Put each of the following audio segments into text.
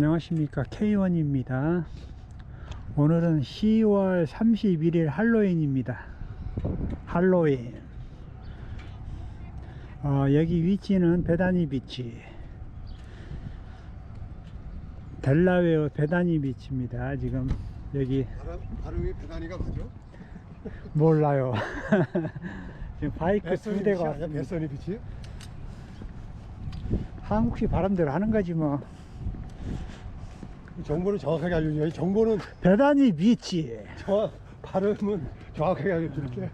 안녕하십니까. K1입니다. 오늘은 10월 31일 할로윈입니다. 할로윈. 어, 여기 위치는 베다니 비치. 델라웨어 베다니 비치입니다. 지금 여기 발음, 발음이 배단이가 맞죠? 몰라요. 지금 바이크 두 대가 배선이 빛이? 한국식 바람대로 하는 거지 뭐 정보를 정확하게 알려줘야지 정보는 베다니 비치 정확 발음은 정확하게 알려줄게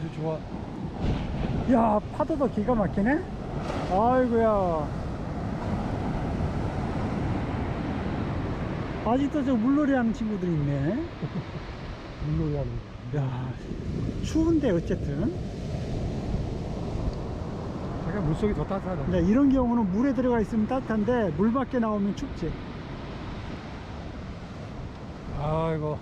아주 좋아. 야 파도도 기가 막히네 아이고야. 아직도 저 물놀이 하는 친구들이 있네. 물놀이 하는 거. 야 추운데 어쨌든. 제가 물속이 더 따뜻하다. 근데 이런 경우는 물에 들어가 있으면 따뜻한데 물 밖에 나오면 춥지. 아이고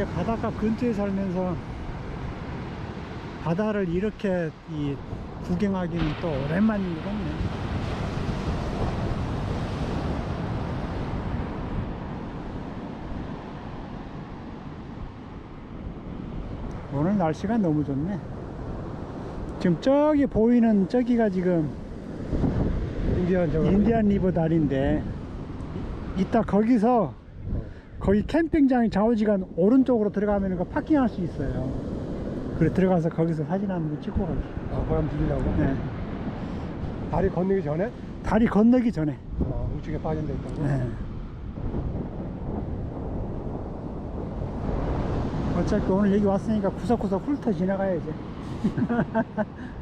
이렇게 바닷가 근처에 살면서 바다를 이렇게 이 구경하기는 또 오랜만인 것 같네 오늘 날씨가 너무 좋네. 지금 저기 보이는 저기가 지금 인디안 인디안 리버 다리인데 이- 이따 거기서 거기 캠핑장이 좌우지간 오른쪽으로 들어가면 그 파킹할 수 있어요. 그래 들어가서 거기서 사진 한번 찍고 가기. 아 한번 들리려고 네. 다리 건너기 전에 다리 건너기 전에. 어, 우측에 빠진 데 있다고 네. 어차피 오늘 여기 왔으니까 구석구석 훑어 지나가야지.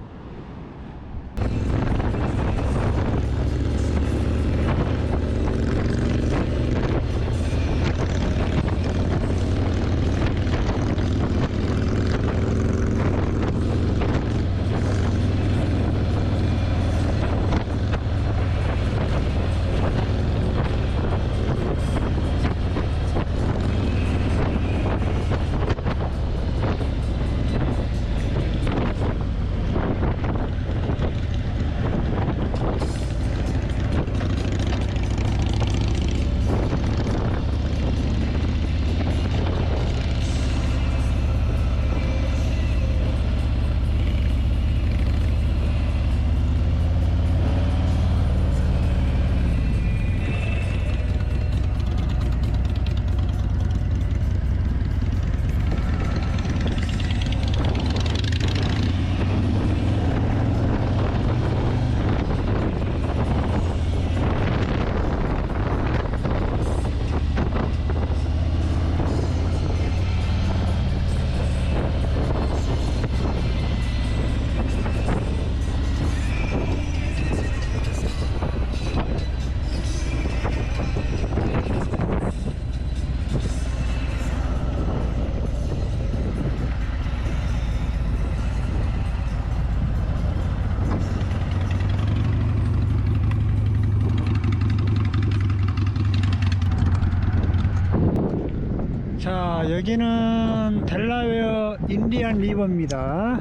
자 여기는 델라웨어 인디안 리버입니다.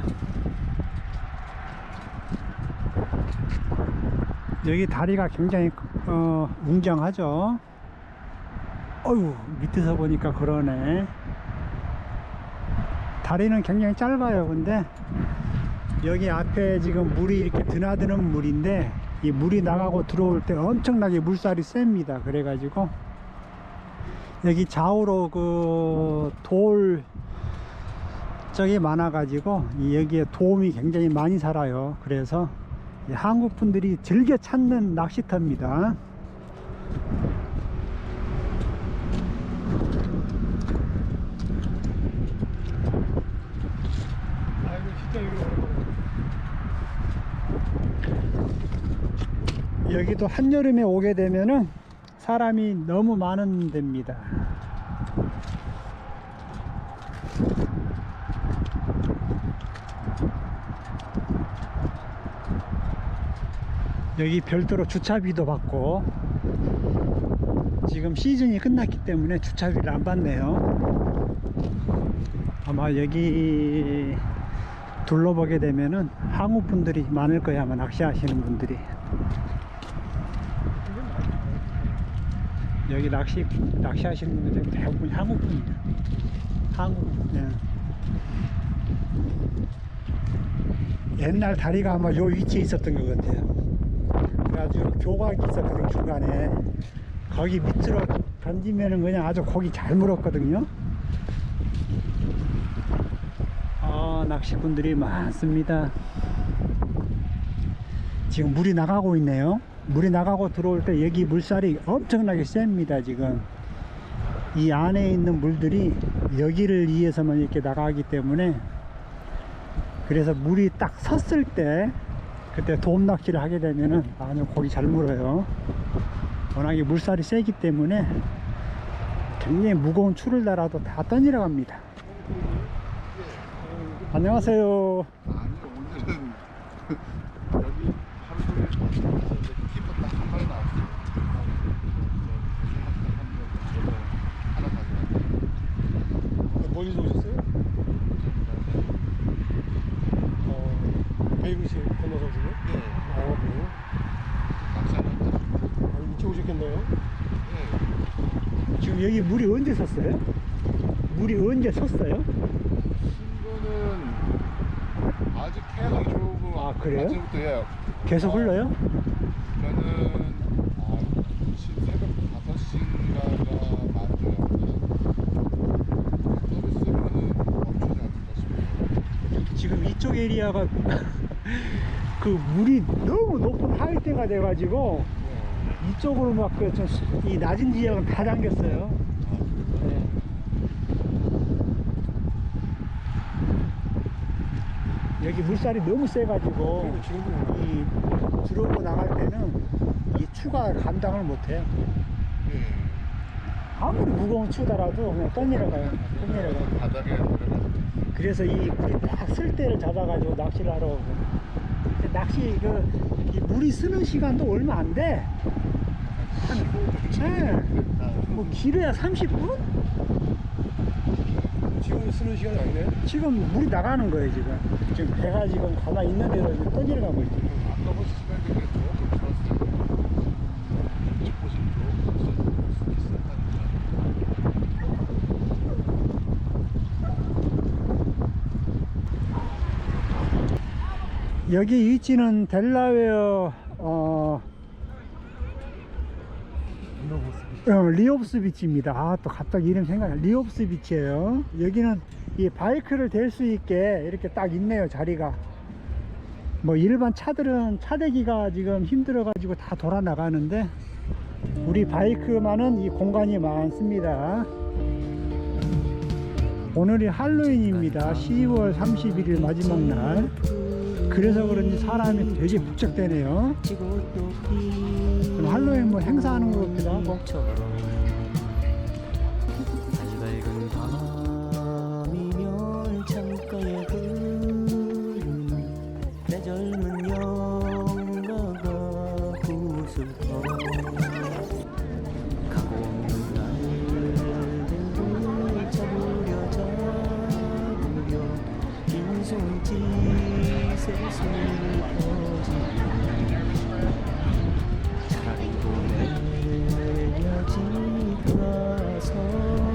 여기 다리가 굉장히 어, 웅장하죠? 어휴 밑에서 보니까 그러네. 다리는 굉장히 짧아요 근데. 여기 앞에 지금 물이 이렇게 드나드는 물인데 이 물이 나가고 들어올 때 엄청나게 물살이 셉니다. 그래 가지고 여기 좌우로 그돌 저기 많아 가지고 이 여기에 도움이 굉장히 많이 살아요. 그래서 이 한국 분들이 즐겨 찾는 낚시터입니다. 여기도 한여름에 오게 되면은 사람이 너무 많은 데입니다. 여기 별도로 주차비도 받고 지금 시즌이 끝났기 때문에 주차비를 안 받네요. 아마 여기 둘러보게 되면은 한국 분들이 많을 거야 아마 낚시하시는 분들이 여기 낚시 낚시하시는 분들이 대부분 한국 분이에요. 한국 예. 옛날 다리가 아마 요 위치에 있었던 것 같아요. 그래가지고 교각이 있었거든 중간에 거기 밑으로 던지면은 그냥 아주 고기 잘 물었거든요. 아, 낚시꾼들이 많습니다. 지금 물이 나가고 있네요. 물이 나가고 들어올 때 여기 물살이 엄청나게 셉니다, 지금. 이 안에 있는 물들이 여기를 위해서만 이렇게 나가기 때문에 그래서 물이 딱 섰을 때 그때 도움 낚시를 하게 되면은 아주 고기 잘 물어요. 워낙에 물살이 세기 때문에 굉장히 무거운 추를 달아도 다 떠내려 갑니다. 안녕하세요. 아니 오늘은 여기 하루 종일 있었는데 키퍼 딱한 마리 나왔어요. 하나 가져갔어요. 멀리서 오셨어요? 어, 베이블시 건너서 오시네? 네. 어, 그래요? 낚시하는 아, 일찍 오셨겠네요? 네. 지금 여기 물이 언제 섰어요? 물이 언제 섰어요? 신고는 아직 계속 조금 아, 그래요? 아침부터 예. 계속 흘러요? 저는 아, 지- 새벽 5시인가가 맞아요. 서비스면은 멈추지 않을까 싶어요. 에리아가 그 물이 너무 높은 하이대가 돼가지고 네. 이쪽으로 막그이 낮은 지역은 다 잠겼어요. 네. 여기 물살이 너무 세가지고 이 들어오고 나갈 때는 이 추가 감당을 못해요. 네. 아무리 무거운 추더라도 그냥 떠내려 가요. 떠내려 가요. 바닥에 내려가서 그래서 이 물이 딱쓸 때를 잡아가지고 낚시를 하러 오고. 근데 낚시 그 이 물이 쓰는 시간도 얼마 안 돼. 네. 뭐 길어야 30분? 지금 쓰는 시간이 아니네? 지금 물이 나가는 거예요 지금. 지금 배가 지금 가만히 있는 대로 지금 떠내려 가고 있죠. 아까 보시면 되게 조금 좋았어요. 이쪽 보시면 조금 비슷하니까. 여기 위치는 델라웨어 어, 어, 리옵스 비치입니다. 아, 또 갑자기 이름 생각나. 리옵스 비치예요. 여기는 이 바이크를 댈 수 있게 이렇게 딱 있네요, 자리가. 뭐 일반 차들은 차대기가 지금 힘들어 가지고 다 돌아 나가는데 우리 바이크만은 이 공간이 많습니다. 오늘이 할로윈입니다. 10월 31일 마지막 날. 그래서 그런지 사람이 되게 북적대네요. 그럼 할로윈 뭐 행사하는 것 같기도 하고.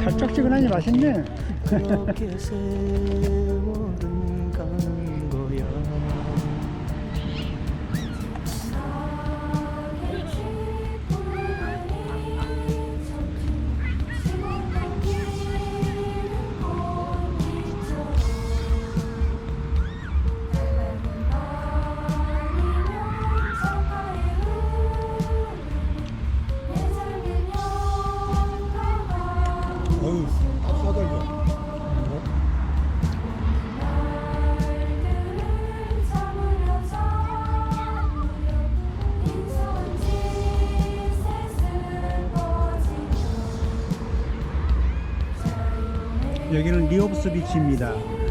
달짝지근하니 맛있네. 여기는 리오브스 비치입니다.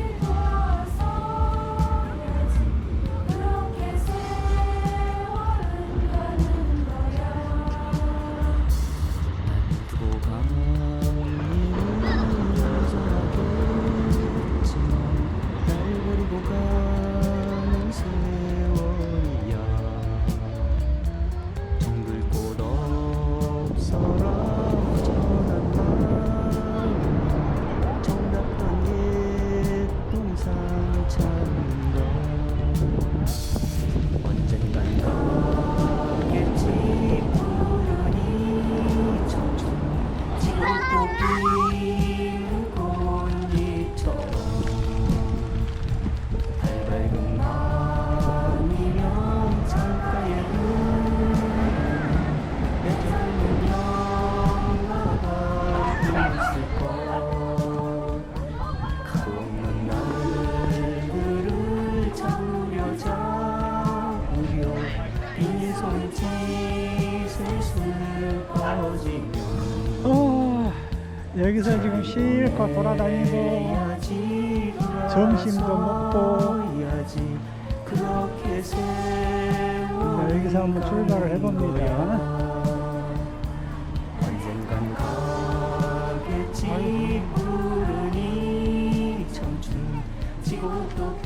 놓고 돌아다니고 점심도 먹고 자, 여기서 한번 출발을 해봅니다. 지구르니 청춘 지구도